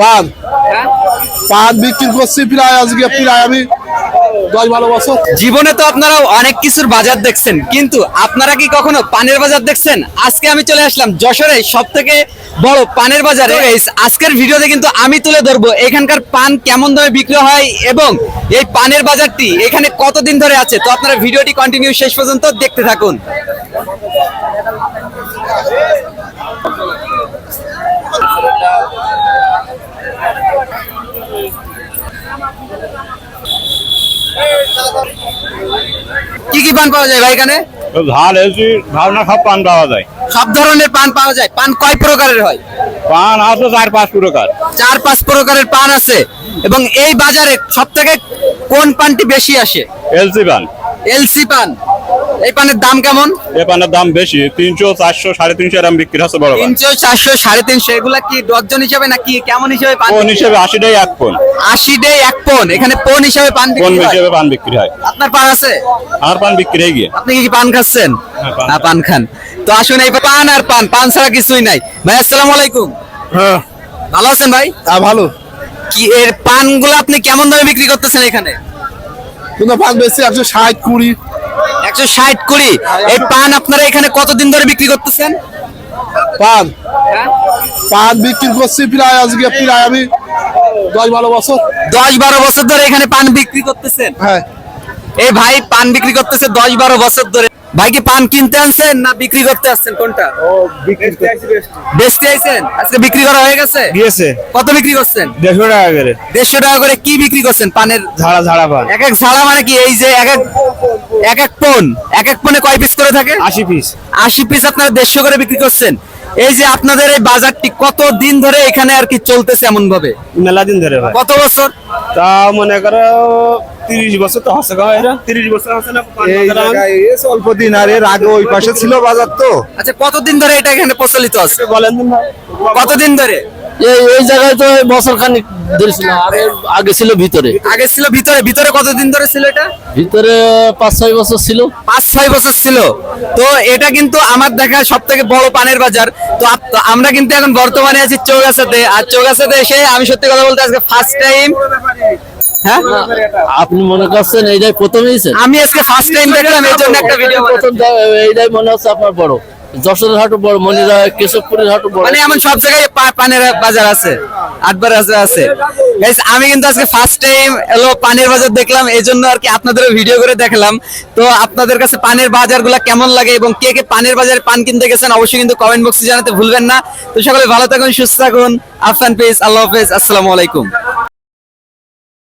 পান। হ্যাঁ? পান বিক্রি করছি প্রায় আজকে প্রায় আমি দশ বারো বছর। জীবনে তো আপনারা অনেক কিছুর বাজার দেখছেন কিন্তু আপনারা কি কখনো পানের বাজার দেখছেন? আজকে আমি চলে আসলাম যশোরে সব থেকে বড় পানের বাজারে। আজকের ভিডিওতে কিন্তু আমি তুলে ধরবো এখানকার পান কেমন দামে বিক্রি হয় এবং এই পানের বাজারটি এখানে কতদিন ধরে আছে। তো আপনারা ভিডিওটি কন্টিনিউ শেষ পর্যন্ত দেখতে থাকুন। কি কি পান পাওয়া যায় ভাই এখানে? ধান এসি ভাবনা সব পান পাওয়া যায়। সব ধরনের পান পাওয়া যায়। পান কয় প্রকারের হয়? পান আছে চার পাঁচ প্রকার। চার পাঁচ প্রকারের পান আছে। এবং এই বাজারে সব থেকে কোন পানটি বেশি আসে? এলসি পান। এলসি পান। এই পানের দাম কেমন? এ পানের দাম বেশি তিনশো চারশো সাড়ে তিনশো এরকম বিক্রি হচ্ছে বড় তিনশো চারশো সাড়ে তিনশো এগুলা কি ডজন হিসাবে নাকি কেমন হিসাবে পান কোন হিসেবে আশিটাই এক কোন আশি ডে এক পন এখানে পন হিসাবে পান কোন বিক্রি হয়? হিসেবে পান বিক্রি হয়। আপনার পান আছে? আর পান বিক্রি হয়ে গিয়ে। আপনি কি পান খাচ্ছেন? হ্যাঁ, পান খান। তো আসুন এই পান আর পান পান ছাড়া কিছুই নাই। ভাই আসসালামু আলাইকুম। হ্যাঁ। ভালো আছেন ভাই? হ্যাঁ ভালো। কি এর পানগুলো আপনি কেমন দামে বিক্রি করতেছেন এখানে? কিন্তু পান বেশি একশো ষাট কুড়ি। একশো ষাট কুড়ি। এই পান আপনারা এখানে কতদিন ধরে বিক্রি করতেছেন? পান। পান বিক্রি করছি প্রায় আজকে প্রায় আমি দশ বারো বছর। দশ বারো বছর ধরে এখানে পান বিক্রি করতেছেন? হ্যাঁ। এই ভাই পান বিক্রি করতেছে দশ বারো বছর ধরে। ভাই কি পান কিনতে আনছেন না বিক্রি করতে আসছেন কোনটা? বেচতে আইছেন? আজকে বিক্রি করা হয়ে গেছে? গিয়েছে কত বিক্রি করছেন? দেড়শো টাকা করে। দেড়শো টাকা করে কি বিক্রি করছেন পানের? ঝাড়া ঝাড়া পান। এক এক ঝাড়া মানে কি? এই যে এক এক এক এক পন এক এক পনে কয় পিস করে থাকে? আশি পিস আশি পিস আপনারা দেড়শো করে বিক্রি করছেন। এই যে আপনাদের এই বাজারটি কত দিন ধরে এখানে আর কি চলতেছে এমন ভাবে মেলা দিন ধরে ভাই। কত বছর? তা মনে করো তিরিশ বছর তো হাসে গাও এরা তিরিশ বছর হাসে না এই জায়গায় এসে অল্প দিন আর এর আগে ওই পাশে ছিল বাজার তো। আচ্ছা কতদিন ধরে এটা এখানে প্রচলিত আছে? বলেন কতদিন ধরে? এই এই জায়গায় তো বছর খানিক ধরে ছিল আগে ছিল ভিতরে। আগে ছিল ভিতরে ভিতরে কতদিন ধরে ছিল এটা? ভিতরে পাঁচ ছয় বছর ছিল। পাঁচ ছয় বছর ছিল। তো এটা কিন্তু আমার দেখা সব থেকে বড় পানের বাজার। তো আমরা কিন্তু এখন বর্তমানে আছি চৌগাছাতে। আর চৌগাছাতে এসে আমি সত্যি কথা বলতে আজকে ফার্স্ট টাইম হ্যাঁ? আপনি মনে করছেন এইটাই প্রথম হয়েছে? আমি আজকে ফার্স্ট টাইম দেখলাম এই জন্য একটা ভিডিও প্রথম এইটাই মনে হচ্ছে আপনার বড়। যশোরের হাটও বড় মনিরা কেশবপুরের হাটও বড়। মানে এমন সব জায়গায় পানের বাজার আছে আটবার আছে আছে। Guys, আমি কিন্তু আজকে ফার্স্ট টাইম এলো পানের বাজার দেখলাম এই জন্য আর কি আপনাদের ভিডিও করে দেখলাম। তো আপনাদের কাছে পানের বাজারগুলো কেমন লাগে এবং কে কে পানের বাজারে পান কিনতে গেছেন অবশ্যই কিন্তু কমেন্ট বক্সে জানাতে ভুলবেন না। তো সকলে ভালো থাকুন সুস্থ থাকুন। আফসান পেজ আল্লাহ হাফেজ আসসালামু আলাইকুম।